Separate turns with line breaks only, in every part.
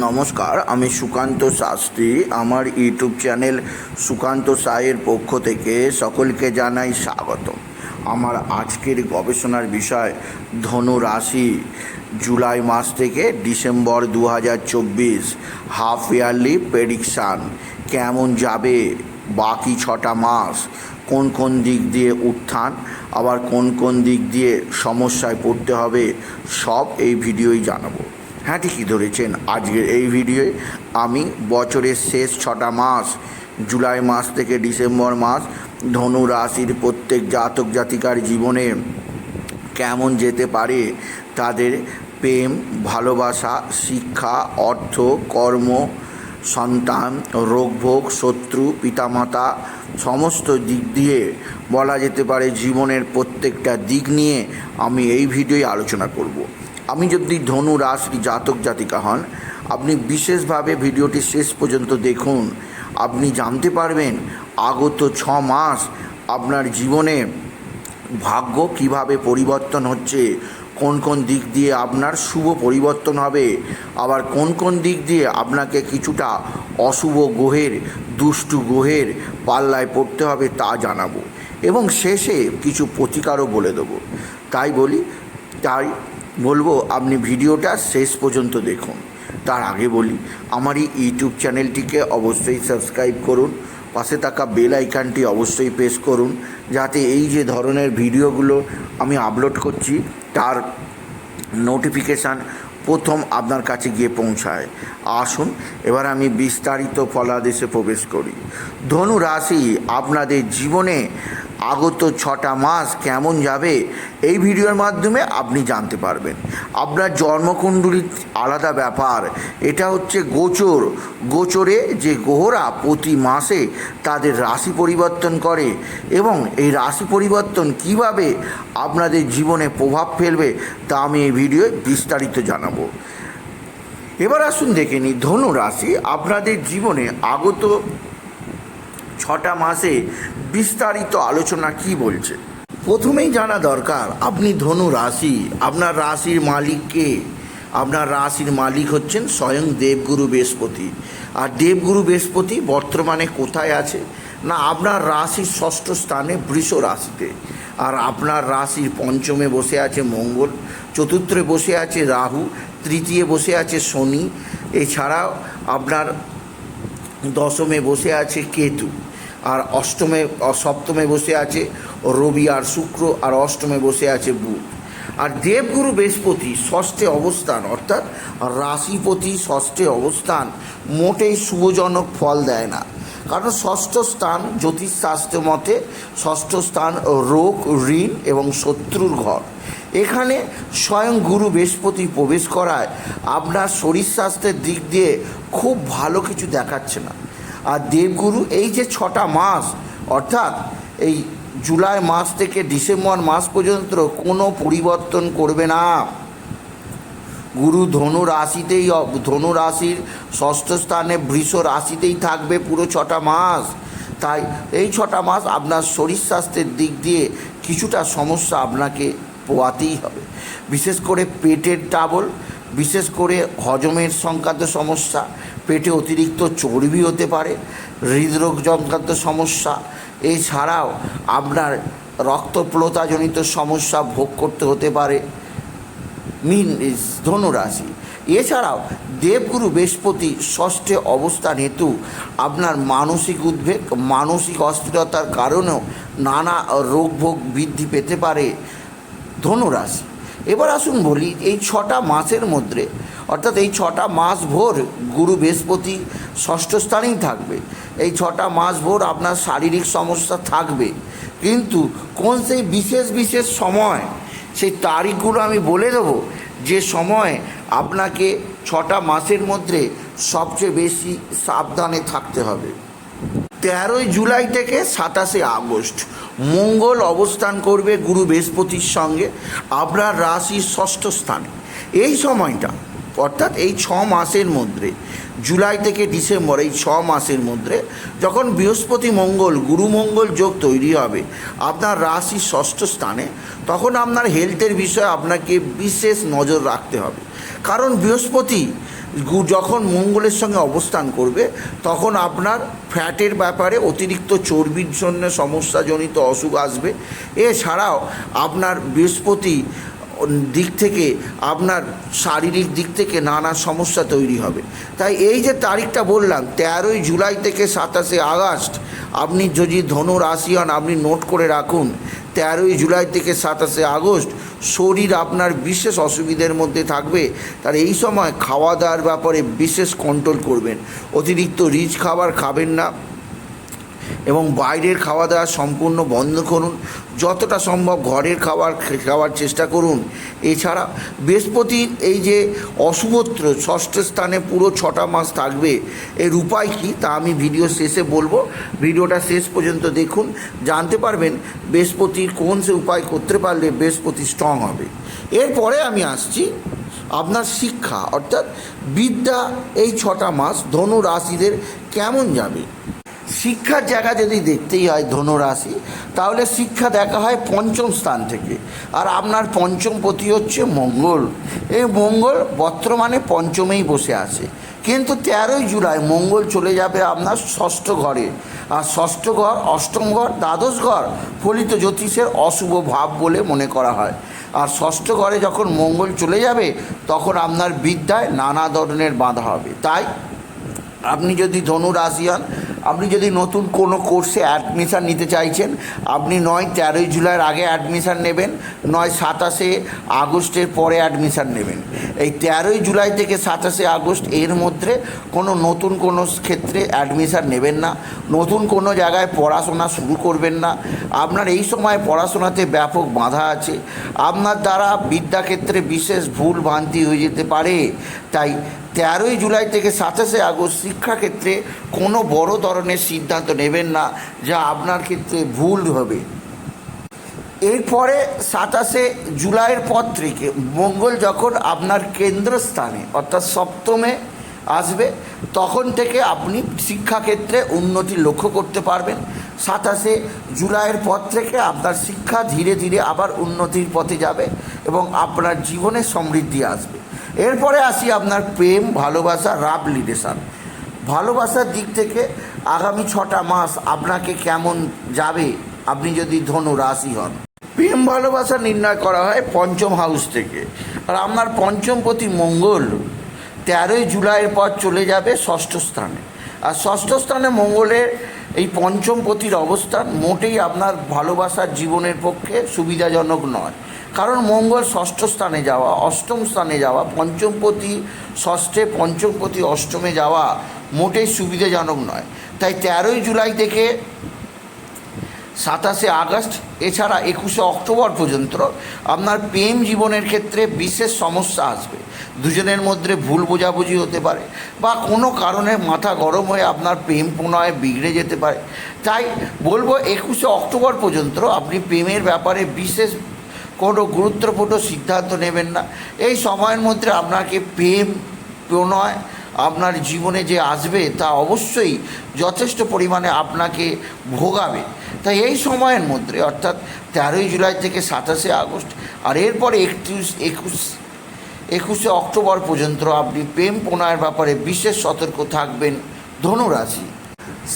নমস্কার, আমি সুকান্ত শাস্ত্রী। আমার ইউটিউব চ্যানেল সুকান্ত সায়ের পক্ষ থেকে সকলকে জানাই স্বাগত আমার আজকের গবেষণার বিষয় ধনু রাশি জুলাই মাস থেকে ডিসেম্বর দু হাজার চব্বিশ, হাফ ইয়ারলি প্রেডিকশান, কেমন যাবে, বাকি ছটা মাস, কোন কোন দিক দিয়ে উত্থান, আবার কোন কোন দিক দিয়ে সমস্যায় পড়তে হবে, সব এই ভিডিওই জানাব। হ্যাঁ ঠিকই ধরেছেন। আজকের এই ভিডিওয়ে আমি বছরের শেষ ছটা মাস, জুলাই মাস থেকে ডিসেম্বর মাস ধনু রাশির প্রত্যেক জাতক জাতিকার জীবনে কেমন যেতে পারে, তাদের প্রেম, ভালোবাসা, শিক্ষা, অর্থ, কর্ম, সন্তান, রোগভোগ, শত্রু, পিতামাতা সমস্ত দিক দিয়ে বলা যেতে পারে জীবনের প্রত্যেকটা দিক নিয়ে আমি এই ভিডিওয় আলোচনা করব। আমি যদি ধনু রাশি জাতক জাতিকা হন, আপনি বিশেষভাবে ভিডিওটি শেষ পর্যন্ত দেখুন। আপনি জানতে পারবেন, আগত ছ মাস আপনার জীবনে ভাগ্য কীভাবে পরিবর্তন হচ্ছে, কোন কোন দিক দিয়ে আপনার শুভ পরিবর্তন হবে, আবার কোন কোন দিক দিয়ে আপনাকে কিছুটা অশুভ গ্রহের, দুষ্টু গ্রহের পাল্লায় পড়তে হবে তা জানাব। এবং শেষে কিছু প্রতিকারও বলে দেবো। তাই বলি, তাই বলব, আপনি ভিডিওটা শেষ পর্যন্ত দেখুন। তার আগে বলি, আমার এই ইউটিউব চ্যানেলটিকে অবশ্যই সাবস্ক্রাইব করুন, পাশে থাকা বেল আইকনটি অবশ্যই প্রেস করুন, যাতে এই যে ধরনের ভিডিওগুলো আমি আপলোড করছি, তার নোটিফিকেশান প্রথম আপনার কাছে গিয়ে পৌঁছায়। আসুন, এবার আমি বিস্তারিত ফলাদেশে প্রবেশ করি। ধনু রাশি আপনাদের জীবনে আগত ছটা মাস কেমন যাবে এই ভিডিওর মাধ্যমে আপনি জানতে পারবেন। আপনার জন্মকুণ্ডলীর আলাদা ব্যাপার। এটা হচ্ছে গোচর। গোচরে যে গ্রহরা প্রতি মাসে তাদের রাশি পরিবর্তন করে এবং এই রাশি পরিবর্তন কীভাবে আপনাদের জীবনে প্রভাব ফেলবে তা আমি এই ভিডিওয় বিস্তারিত জানাব। এবার আসুন দেখে নিই। ধনু রাশি আপনাদের জীবনে আগত ছটা মাসে বিস্তারিত আলোচনা কি বলছে? প্রথমেই জানা দরকার, আপনি ধনু রাশি, আপনার রাশির মালিককে আপনার রাশির মালিক হচ্ছেন স্বয়ং দেবগুরু বৃহস্পতি। আর দেবগুরু বৃহস্পতি বর্তমানে কোথায় আছে? না, আপনার রাশির ষষ্ঠ স্থানে বৃষ রাশিতে। আর আপনার রাশির পঞ্চমে বসে আছে মঙ্গল, চতুর্থে বসে আছে রাহু, তৃতীয় বসে আছে শনি, এছাড়াও আপনার দশমে বসে আছে কেতু। আর অষ্টমে সপ্তমে বসে আছে রবি আর শুক্র, আর অষ্টমে বসে আছে বুধ। আর দেবগুরু বৃহস্পতি ষষ্ঠে অবস্থান, অর্থাৎ রাশিপতি ষষ্ঠে অবস্থান, মোটেই শুভজনক ফল দেয় না। কারণ ষষ্ঠ স্থান জ্যোতিষশাস্ত্র মতে ষষ্ঠ স্থান রোগ, ঋণ এবং শত্রুর ঘর। এখানে স্বয়ং গুরু বৃহস্পতি প্রবেশ করায় আপনার শরীর স্বাস্থ্যের দিক দিয়ে খুব ভালো কিছু দেখাচ্ছে না। আর দেবগুরু এই যে ছটা মাস, অর্থাৎ এই জুলাই মাস থেকে ডিসেম্বর মাস পর্যন্ত কোনো পরিবর্তন করবে না। গুরু ধনু রাশিতেই ধনু রাশির ষষ্ঠ স্থানে বৃষ রাশিতেই থাকবে পুরো ছটা মাস। তাই এই ছটা মাস আপনার শরীর স্বাস্থ্যের দিক দিয়ে কিছুটা সমস্যা আপনাকে পোয়াতেই হবে। বিশেষ করে পেটের ডাবল, বিশেষ করে হজমের সংক্রান্ত সমস্যা পেটে অতিরিক্ত চর্বি হতে পারে, হৃদরোগ সংক্রান্ত সমস্যা। এছাড়াও আপনার রক্তপ্লতাজনিত সমস্যা ভোগ করতে হতে পারে, মিন, ধনুরাশি। এছাড়াও দেবগুরু বৃহস্পতি ষষ্ঠে অবস্থান হেতু আপনার মানসিক উদ্বেগ, মানসিক অস্থিরতার কারণেও নানা রোগভোগ বৃদ্ধি পেতে পারে ধনুরাশি। এবার আসুন বলি, এই ছটা মাসের মধ্যে অর্থাৎ এই ছটা মাস ভোর গুরু বৃহস্পতি ষষ্ঠ স্থানেই থাকবে। এই ছটা মাস ভোর আপনার শারীরিক সমস্যা থাকবে। কিন্তু কোন সেই বিশেষ বিশেষ সময়, সেই তারিখগুলো আমি বলে দেবো, যে সময় আপনাকে ছটা মাসের মধ্যে সবচেয়ে বেশি সাবধানে থাকতে হবে। তেরোই জুলাই থেকে সাতাশে আগস্ট মঙ্গল অবস্থান করবে গুরু বৃহস্পতির সঙ্গে আপনার রাশির ষষ্ঠ স্থানে। এই সময়টা অর্থাৎ এই ছ মাসের মধ্যে, জুলাই থেকে ডিসেম্বর, এই ছ মাসের মধ্যে যখন বৃহস্পতি মঙ্গল, গুরু মঙ্গল যোগ তৈরি হবে, আপনার রাশি ষষ্ঠ স্থানে, তখন আপনার হেলথের বিষয়ে আপনাকে বিশেষ নজর রাখতে হবে। কারণ বৃহস্পতি যখন মঙ্গলের সঙ্গে অবস্থান করবে, তখন আপনার ফ্যাটের ব্যাপারে অতিরিক্ত চর্বির জন্য সমস্যাজনিত অসুখ আসবে। এছাড়াও আপনার বৃহস্পতি দিক থেকে আপনার শারীরিক দিক থেকে নানা সমস্যা তৈরি হবে। তাই এই যে তারিখটা বললাম, তেরোই জুলাই থেকে সাতাশে আগস্ট, আপনি যদি ধনু রাশি হন, আপনি নোট করে রাখুন, তেরোই জুলাই থেকে সাতাশে আগস্ট, শরীর আপনার বিশেষ অসুবিধার মধ্যে থাকবে। তার এই সময় খাওয়া দাওয়ার ব্যাপারে বিশেষ কন্ট্রোল করবেন। অতিরিক্ত রিচ খাবার খাবেন না। এবং বাইরের খাওয়া দাওয়া সম্পূর্ণ বন্ধ করুন। যতটা সম্ভব ঘরের খাবার খাওয়ার চেষ্টা করুন। এছাড়া বৃহস্পতির এই যে অশুভত্র ষষ্ঠ স্থানে পুরো ছটা মাস থাকবে, এর উপায় কী তা আমি ভিডিও শেষে বলব। ভিডিওটা শেষ পর্যন্ত দেখুন। জানতে পারবেন বৃহস্পতির কোন সে উপায় করতে পারলে বৃহস্পতি স্ট্রং হবে। এরপরে আমি আসছি আপনার শিক্ষা, অর্থাৎ বিদ্যা এই ছটা মাস ধনু রাশিদের কেমন যাবে? শিক্ষার জায়গা যদি দেখতেই হয় ধনুরাশি, তাহলে শিক্ষা দেখা হয় পঞ্চম স্থান থেকে। আর আপনার পঞ্চম পতি হচ্ছে মঙ্গল। এই মঙ্গল বর্তমানে পঞ্চমেই বসে আছে। কিন্তু তেরোই জুলাই মঙ্গল চলে যাবে আপনার ষষ্ঠ ঘরে। আর ষষ্ঠ ঘর, অষ্টম ঘর, দ্বাদশ ঘর ফলিত জ্যোতিষের অশুভ ভাব বলে মনে করা হয়। আর ষষ্ঠ ঘরে যখন মঙ্গল চলে যাবে, তখন আপনার বিদ্যায় নানা ধরনের বাধা হবে। তাই আপনি যদি ধনু রাশি হন আপনি যদি নতুন কোনো কোর্সে অ্যাডমিশান নিতে চাইছেন, আপনি নয় তেরোই জুলাইয়ের আগে অ্যাডমিশান নেবেন, নয় সাতাশে আগস্টের পরে অ্যাডমিশান নেবেন। এই তেরোই জুলাই থেকে সাতাশে আগস্ট এর মধ্যে কোনো নতুন কোনো ক্ষেত্রে অ্যাডমিশান নেবেন না, নতুন কোনো জায়গায় পড়াশোনা শুরু করবেন না। আপনার এই সময় পড়াশোনাতে ব্যাপক বাধা আছে। আপনার দ্বারা বিদ্যাক্ষেত্রে বিশেষ ভুল ভ্রান্তি হয়ে যেতে পারে। তাই তেরোই জুলাই থেকে সাতাশে আগস্ট শিক্ষাক্ষেত্রে কোনো বড় ধরনের সিদ্ধান্ত নেবেন না, যা আপনার ক্ষেত্রে ভুল হবে। এরপরে সাতাশে জুলাইয়ের পর থেকে মঙ্গল যখন আপনার কেন্দ্রস্থানে, অর্থাৎ সপ্তমে আসবে, তখন থেকে আপনি শিক্ষাক্ষেত্রে উন্নতি লক্ষ্য করতে পারবেন। সাতাশে জুলাইয়ের পর থেকে আপনার শিক্ষা ধীরে ধীরে আবার উন্নতির পথে যাবে এবং আপনার জীবনে সমৃদ্ধি আসবে। এরপরে আসি আপনার প্রেম, ভালোবাসা, রাব রিলেশন ভালোবাসার দিক থেকে আগামী ছটা মাস আপনাকে কেমন যাবে? আপনি যদি ধনু রাশি হন। প্রেম, ভালোবাসা নির্ণয় করা হয় পঞ্চম হাউস থেকে। আর আপনার পঞ্চম প্রতি মঙ্গল তেরোই জুলাইয়ের পর চলে যাবে ষষ্ঠ স্থানে। আর ষষ্ঠ স্থানে মঙ্গলের এই পঞ্চম পতির অবস্থান মোটেই আপনার ভালোবাসার জীবনের পক্ষে সুবিধাজনক নয়। কারণ মঙ্গল ষষ্ঠ স্থানে যাওয়া, অষ্টম স্থানে যাওয়া, পঞ্চমপতি ষষ্ঠে পঞ্চমপতি অষ্টমে যাওয়া মোটেই সুবিধাজনক নয়। তাই তেরোই জুলাই থেকে সাতাশে আগস্ট, এছাড়া একুশে অক্টোবর পর্যন্ত আপনার প্রেম জীবনের ক্ষেত্রে বিশেষ সমস্যা আসবে। দুজনের মধ্যে ভুল বোঝাবুঝি হতে পারে বা কোনো কারণে মাথা গরম হয়ে আপনার প্রেম প্রণয় বিগড়ে যেতে পারে। তাই বলব একুশে অক্টোবর পর্যন্ত আপনি প্রেমের ব্যাপারে বিশেষ কোনো গুরুত্বপূর্ণ সিদ্ধান্ত নেবেন না। এই সময়ের মধ্যে আপনাকে প্রেম, প্রণয়, আপনার জীবনে যে আসবে তা অবশ্যই যথেষ্ট পরিমাণে আপনাকে ভোগাবে। তাই এই সময়ের মধ্যে, অর্থাৎ তেরোই জুলাই থেকে সাতাশে আগস্ট আর এরপরে একত্রিশ, একুশ, একুশে অক্টোবর পর্যন্ত আপনি প্রেম, প্রণয়ের ব্যাপারে বিশেষ সতর্ক থাকবেন ধনুরাশি।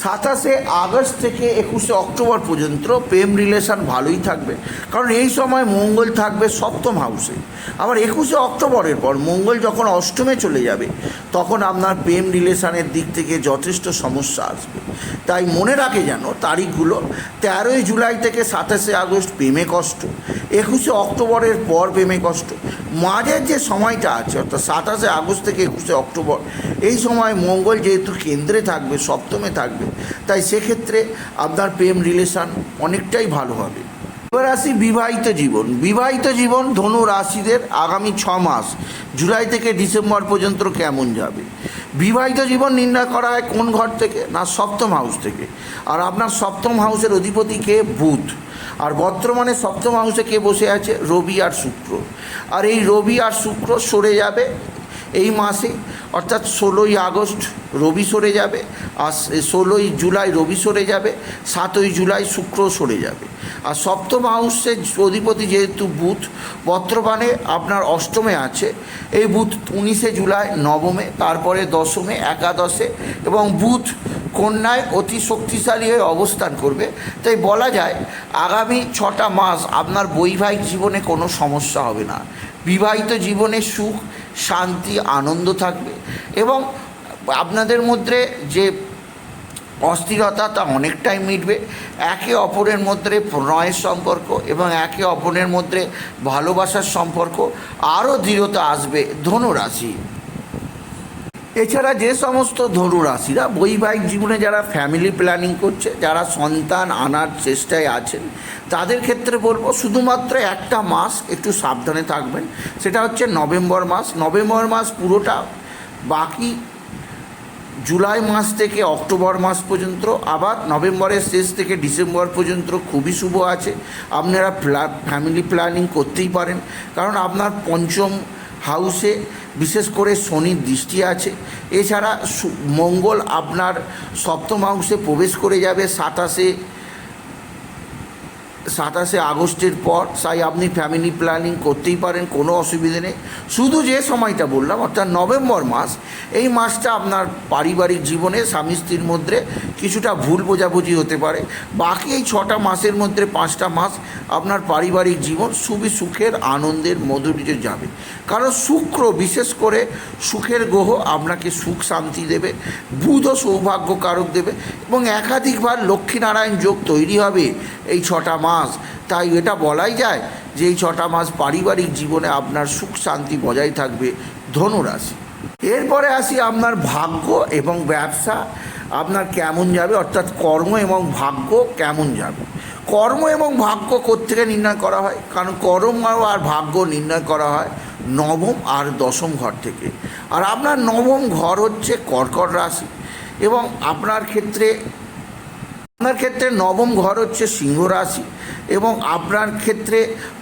সাতাশে আগস্ট থেকে একুশে অক্টোবর পর্যন্ত প্রেম রিলেশান ভালোই থাকবে। কারণ এই সময় মঙ্গল থাকবে সপ্তম হাউসে আবার একুশে অক্টোবরের পর মঙ্গল যখন অষ্টমে চলে যাবে, তখন আপনার প্রেম রিলেশানের দিক থেকে যথেষ্ট সমস্যা আসবে। তাই মনে রাখে যেন তারিখগুলো তেরোই জুলাই থেকে সাতাশে আগস্ট প্রেমে কষ্ট, একুশে অক্টোবরের পর প্রেমে কষ্ট। মাঝের যে সময়টা আছে, অর্থাৎ সাতাশে আগস্ট থেকে একুশে অক্টোবর, এই সময় মঙ্গল যেহেতু কেন্দ্রে থাকবে, সপ্তমে থাকবে, তাই সেক্ষেত্রে আপনার প্রেম রিলেশন অনেকটাই ভালো হবে। এবার আসি বিবাহিত জীবন। বিবাহিত জীবন ধনু রাশিদের আগামী ছ মাস, জুলাই থেকে ডিসেম্বর পর্যন্ত কেমন যাবে? বিবাহিত জীবন নির্ণয় করা হয় কোন ঘর থেকে? না সপ্তম হাউস থেকে। আর আপনার সপ্তম হাউসের অধিপতি কে? বুধ। আর বর্তমানে সপ্তম হাউসে কে বসে আছে? রবি আর শুক্র। আর এই রবি আর শুক্র সরে যাবে এই মাসে, অর্থাৎ ষোলোই আগস্ট রবি সরে যাবে, আর ষোলোই জুলাই রবি সরে যাবে, সাতই জুলাই শুক্র সরে যাবে। আর সপ্তম হাউসের অধিপতি যেহেতু বুধ বর্তমানে আপনার অষ্টমে আছে, এই বুধ উনিশে জুলাই নবমে, তারপরে দশমে, একাদশে এবং বুধ কন্যায় অতি শক্তিশালী হয়ে অবস্থান করবে। তাই বলা যায়, আগামী ছটা মাস আপনার বৈবাহিক জীবনে কোনো সমস্যা হবে না। বিবাহিত জীবনে সুখ, শান্তি, আনন্দ থাকবে এবং আপনাদের মধ্যে যে অস্থিরতা তা অনেকটাই মিটবে। একে অপরের মধ্যে প্রণয়ের সম্পর্ক এবং একে অপরের মধ্যে ভালোবাসার সম্পর্ক আরও দৃঢ়তা আসবে ধনুরাশি। এছাড়া যে সমস্ত ধনু রাশিরা বৈবাহিক জীবনে যারা ফ্যামিলি প্ল্যানিং করছে, যারা সন্তান আনার চেষ্টায় আছেন, তাদের ক্ষেত্রে বলব শুধুমাত্র একটা মাস একটু সাবধানে থাকবেন। সেটা হচ্ছে নভেম্বর মাস। নভেম্বর মাস পুরোটা বাকি জুলাই মাস থেকে অক্টোবর মাস পর্যন্ত, আবার নভেম্বরের শেষ থেকে ডিসেম্বর পর্যন্ত খুবই শুভ আছে। আপনারা ফ্যামিলি প্ল্যানিং করতেই পারেন। কারণ আপনার পঞ্চম হাউসে, বিশেষ করে শনির দৃষ্টি আছে। এছাড়া মঙ্গল আপনার সপ্তম হাউসে প্রবেশ করে যাবে সাতাশে সাতাশে আগস্টের পর, তাই আপনি ফ্যামিলি প্ল্যানিং করতেই পারেন, কোনো অসুবিধে নেই। শুধু যে সময়টা বললাম, অর্থাৎ নভেম্বর মাস, এই মাসটা আপনার পারিবারিক জীবনে স্বামী স্ত্রীর মধ্যে কিছুটা ভুল বোঝাবুঝি হতে পারে। বাকি এই ছটা মাসের মধ্যে পাঁচটা মাস আপনার পারিবারিক জীবন খুবই সুখের আনন্দের মধুরিতে যাবে। কারণ শুক্র, বিশেষ করে সুখের গ্রহ আপনাকে সুখ শান্তি দেবে বুধও সৌভাগ্য কারক দেবে। এবং একাধিকবার লক্ষ্মীনারায়ণ যোগ তৈরি হবে এই ছটা মাস। তাই এটা বলাই যায় যে এই ছটা মাস পারিবারিক জীবনে আপনার সুখ শান্তি বজায় থাকবে ধনুরাশি। এরপরে আসি আপনার ভাগ্য এবং ব্যবসা। আপনার কেমন যাবে? অর্থাৎ কর্ম এবং ভাগ্য কেমন যাবে? কর্ম এবং ভাগ্য কোত্থেকে নির্ণয় করা হয়? কারণ কর্ম আর ভাগ্য নির্ণয় করা হয় নবম আর দশম ঘর থেকে। আর আপনার নবম ঘর হচ্ছে কর্কট রাশি। এবং আপনার ক্ষেত্রে আপনার ক্ষেত্রে নবম ঘর হচ্ছে সিংহ রাশি এবং আপনার ক্ষেত্রে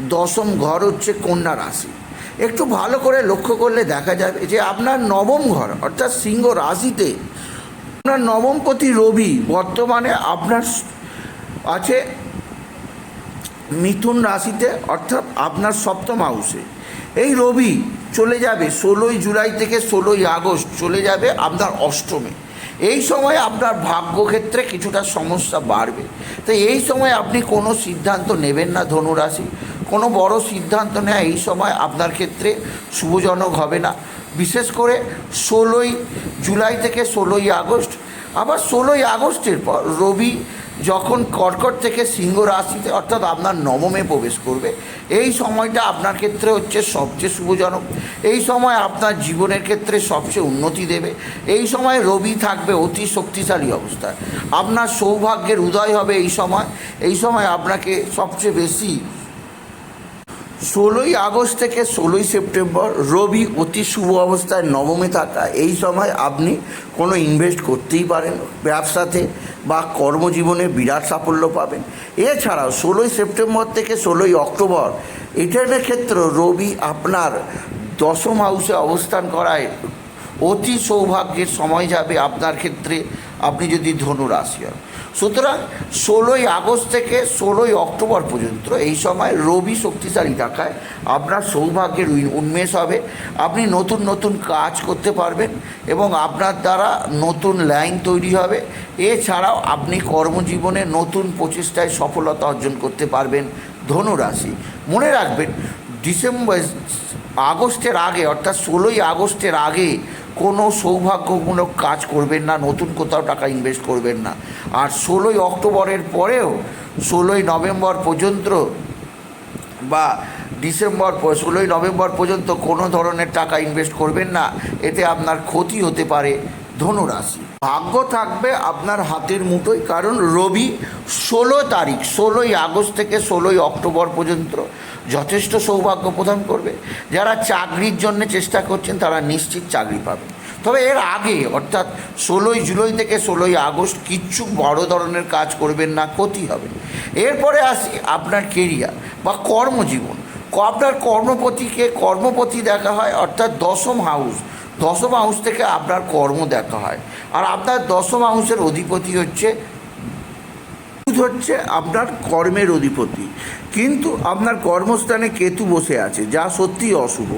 দশম ঘর হচ্ছে কন্যা রাশি। একটু ভালো করে লক্ষ্য করলে দেখা যাবে যে আপনার নবম ঘর অর্থাৎ সিংহ রাশিতে আপনার নবমপতি রবি বর্তমানে আপনার আছে মিথুন রাশিতে অর্থাৎ আপনার সপ্তম হাউসে। এই রবি চলে যাবে ষোলোই জুলাই থেকে ষোলোই আগস্ট চলে যাবে আপনার অষ্টমে। এই সময় আপনার ভাগ্যক্ষেত্রে কিছুটা সমস্যা বাড়বে। তো এই সময় আপনি কোনো সিদ্ধান্ত নেবেন না ধনুরাশি। কোনো বড় সিদ্ধান্ত নেওয়া এই সময় আপনার ক্ষেত্রে শুভজনক হবে না। বিশেষ করে ষোলোই জুলাই থেকে ষোলোই আগস্ট। আবার ষোলোই আগস্টের পর রবি যখন কর্কট থেকে সিংহ রাশিতে, অর্থাৎ আপনার নবমে প্রবেশ করবে, এই সময়টা আপনার ক্ষেত্রে হচ্ছে সবচেয়ে শুভজনক। এই সময় আপনার জীবনের ক্ষেত্রে সবচেয়ে উন্নতি দেবে। এই সময় রবি থাকবে অতি শক্তিশালী অবস্থায়। আপনার সৌভাগ্যের উদয় হবে এই সময়। এই সময় আপনাকে সবচেয়ে বেশি ষোলোই আগস্ট থেকে ষোলোই সেপ্টেম্বর রবি অতি শুভ অবস্থায় নবমে থাকা এই সময় আপনি কোনো ইনভেস্ট করতেই পারেন ব্যবসাতে বা কর্মজীবনে বিরাট সাফল্য পাবেন। এছাড়াও ষোলোই সেপ্টেম্বর থেকে ষোলোই অক্টোবর এটার ক্ষেত্রে রবি আপনার দশম হাউসে অবস্থান করায় অতি সৌভাগ্যের সময় যাবে আপনার ক্ষেত্রে। আপনি যদি ধনু রাশি হন সুতরাং ষোলোই আগস্ট থেকে ষোলোই অক্টোবর পর্যন্ত এই সময় রবি শক্তিশালী থাকায় আপনার সৌভাগ্যের উন্মেষ হবে। আপনি নতুন নতুন কাজ করতে পারবেন এবং আপনার দ্বারা নতুন লাইন তৈরি হবে। এছাড়াও আপনি কর্মজীবনে নতুন প্রচেষ্টায় সফলতা অর্জন করতে পারবেন ধনুরাশি। মনে রাখবেন, ডিসেম্বর আগস্টের আগে অর্থাৎ ষোলোই আগস্টের আগে কোনো সৌভাগ্যমূলক কাজ করবেন না, নতুন কোথাও টাকা ইনভেস্ট করবেন না। আর ষোলোই অক্টোবরের পরেও, ষোলোই নভেম্বর পর্যন্ত বা ডিসেম্বর ষোলোই নভেম্বর পর্যন্ত কোনো ধরনের টাকা ইনভেস্ট করবেন না, এতে আপনার ক্ষতি হতে পারে ধনুরাশি। ভাগ্য থাকবে আপনার হাতের মুঠোয়, কারণ রবি ষোলো তারিখ, ষোলোই আগস্ট থেকে ষোলোই অক্টোবর পর্যন্ত যথেষ্ট সৌভাগ্য প্রদান করবে। যারা চাকরির জন্য চেষ্টা করছেন, তারা নিশ্চিত চাকরি পাবে তবে এর আগে, অর্থাৎ ষোলোই জুলাই থেকে ষোলোই আগস্ট কিচ্ছু বড় ধরনের কাজ করবেন না, ক্ষতি হবে। এরপরে আসি আপনার কেরিয়ার বা কর্মজীবন। আপনার কর্মপতিকে কর্মপতি দেখা হয়, অর্থাৎ দশম হাউস দশম হাউস থেকে আপনার কর্ম দেখা হয়। আর আপনার দশম হাউসের অধিপতি হচ্ছে হচ্ছে আপনার কর্মের অধিপতি। কিন্তু আপনার কর্মস্থানে কেতু বসে আছে, যা সত্যি অশুভ।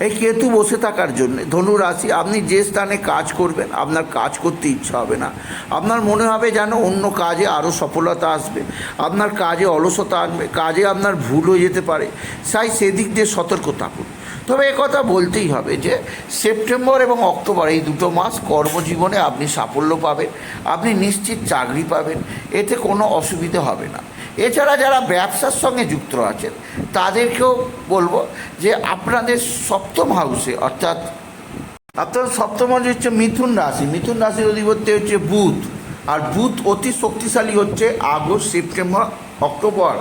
এই কেতু বসে থাকার জন্য ধনু রাশি আপনি যে স্থানে কাজ করবেন, আপনার কাজ করতে ইচ্ছা হবে না। আপনার মনে হবে যেন অন্য কাজে আরও সফলতা আসবে। আপনার কাজে অলসতা আনবে, কাজে আপনার ভুল হয়ে যেতে পারে। তাই সেদিক দিয়ে সতর্ক থাকুন। তবে কথা বলতেই হবে যে সেপ্টেম্বর এবং অক্টোবর, এই দুটো মাস কর্মজীবনে আপনি সাফল্য পাবেন, আপনি নিশ্চিত চাকরি পাবেন, এতে কোনো অসুবিধে হবে না। এছাড়া যারা ব্যবসার সঙ্গে যুক্ত আছেন, তাদেরকেও বলব যে আপনাদের সপ্তম হাউসে অর্থাৎ আপনার সপ্তম হাউস হচ্ছে মিথুন রাশি। মিথুন রাশির অধিপতি হচ্ছে বুধ। আর বুধ অতি শক্তিশালী হচ্ছে আগস্ট, সেপ্টেম্বর, অক্টোবর।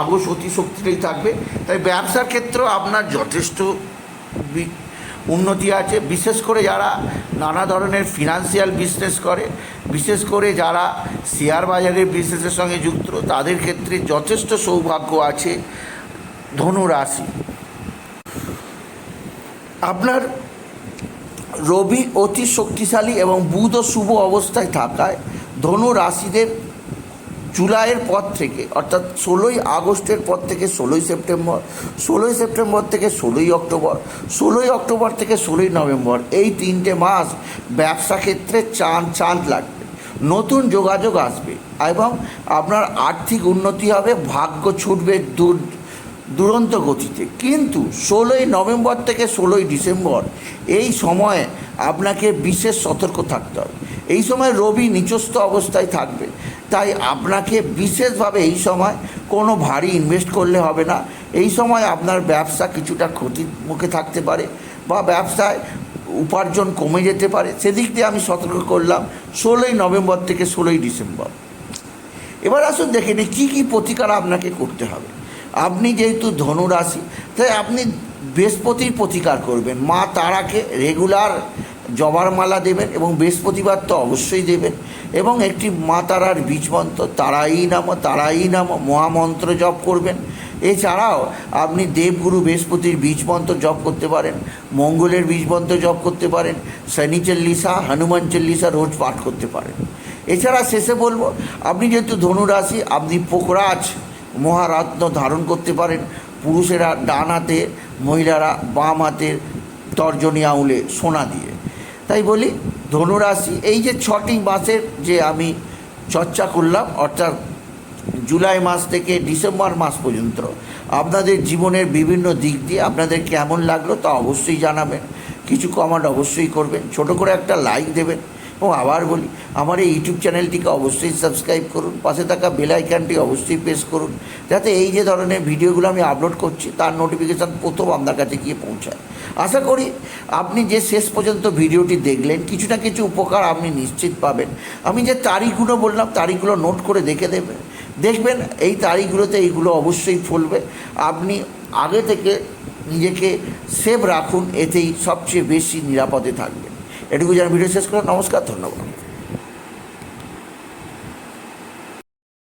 আগস্ট অতি শক্তিশালী থাকবে। তাই ব্যবসার ক্ষেত্রেও আপনার যথেষ্ট উন্নতি আছে। বিশেষ করে যারা নানা ধরনের ফিনান্সিয়াল বিজনেস করে, বিশেষ করে যারা শেয়ার বাজারের বিজনেসের সঙ্গে যুক্ত, তাদের ক্ষেত্রে যথেষ্ট সৌভাগ্য আছে ধনু রাশি আপনার রবি অতি শক্তিশালী এবং বুধ শুভ অবস্থায় থাকায় ধনু রাশিদের জুলাইয়ের পর থেকে, অর্থাৎ ষোলোই আগস্টের পর থেকে ষোলোই সেপ্টেম্বর ষোলোই সেপ্টেম্বর থেকে ষোলোই অক্টোবর ষোলোই অক্টোবর থেকে ষোলোই নভেম্বর, এই তিনটে মাস ব্যবসা ক্ষেত্রে চাঁদ চাঁদ লাগবে। নতুন যোগাযোগ আসবে এবং আপনার আর্থিক উন্নতি হবে, ভাগ্য ছুটবে দূর দুরন্ত গতিতে। কিন্তু ষোলোই নভেম্বর থেকে ষোলোই ডিসেম্বর, এই সময়ে আপনাকে বিশেষ সতর্ক থাকতে হবে। এই সময় রবি নিচস্থ অবস্থায় থাকবে। তাই আপনাকে বিশেষভাবে এই সময় কোনো ভারী ইনভেস্ট করলে হবে না। এই সময় আপনার ব্যবসা কিছুটা ক্ষতির মুখে থাকতে পারে বা ব্যবসায় উপার্জন কমে যেতে পারে। সেদিক দিয়ে আমি সতর্ক করলাম ষোলোই নভেম্বর থেকে ষোলোই ডিসেম্বর। এবার আসুন দেখে নিই কী কী প্রতিকার আপনাকে করতে হবে। আপনি যেহেতু ধনুরাশি, তাই আপনি বৃহস্পতির প্রতিকার করবেন। মা তারাকে রেগুলার জবার মালা দেবেন এবং বৃহস্পতিবার তো অবশ্যই দেবেন। এবং একটি মা তারার বীজ মন্ত্র, তারাই নাম তারাই নাম, মহামন্ত্র জপ করবেন। এছাড়াও আপনি দেবগুরু বৃহস্পতির বীজ মন্ত্র জপ করতে পারেন, মঙ্গলের বীজ মন্ত্র জপ করতে পারেন, শনি চল্লিশা, হনুমান চল্লিশা রোজ পাঠ করতে পারেন। এছাড়া শেষে বলব, আপনি যেহেতু ধনুরাশি, আপনি পোকরাজ মহারত্ন ধারণ করতে পারেন। পুরুষেরা ডান হাতে, মহিলারা বাম হাতের তর্জনী আঙুলে সোনা দিয়ে। তাই বলি, ধনুরাশি, এই যে ছটি মাসের যে আমি চর্চা করলাম, অর্থাৎ জুলাই মাস থেকে ডিসেম্বর মাস পর্যন্ত, আপনাদের জীবনের বিভিন্ন দিক দিয়ে আপনাদের কেমন লাগল তা অবশ্যই জানাবেন। কিছু কমেন্ট অবশ্যই করবেন। ছোট করে একটা লাইক দেবেন। এবং আবার বলি, আমার এই ইউটিউব চ্যানেলটিকে অবশ্যই সাবস্ক্রাইব করুন, পাশে থাকা বেল আইকনটি অবশ্যই প্রেস করুন, যাতে এই যে ধরনের ভিডিওগুলো আমি আপলোড করছি, তার নোটিফিকেশান প্রথম আপনার কাছে গিয়ে পৌঁছায়। আশা করি আপনি যে শেষ পর্যন্ত ভিডিওটি দেখলেন, কিছু না কিছু উপকার আপনি নিশ্চিত পাবেন। আমি যে তারিখগুলো বললাম, তারিখগুলো নোট করে দেখে দেবেন। দেখবেন এই তারিখগুলোতে এইগুলো অবশ্যই ফলবে। আপনি আগে থেকে নিজেকে সেভ রাখুন, এতেই সবচেয়ে বেশি নিরাপদে থাকবেন। এটুকু যেন ভিডিও শেষ করে নমস্কার ধন্যবাদ।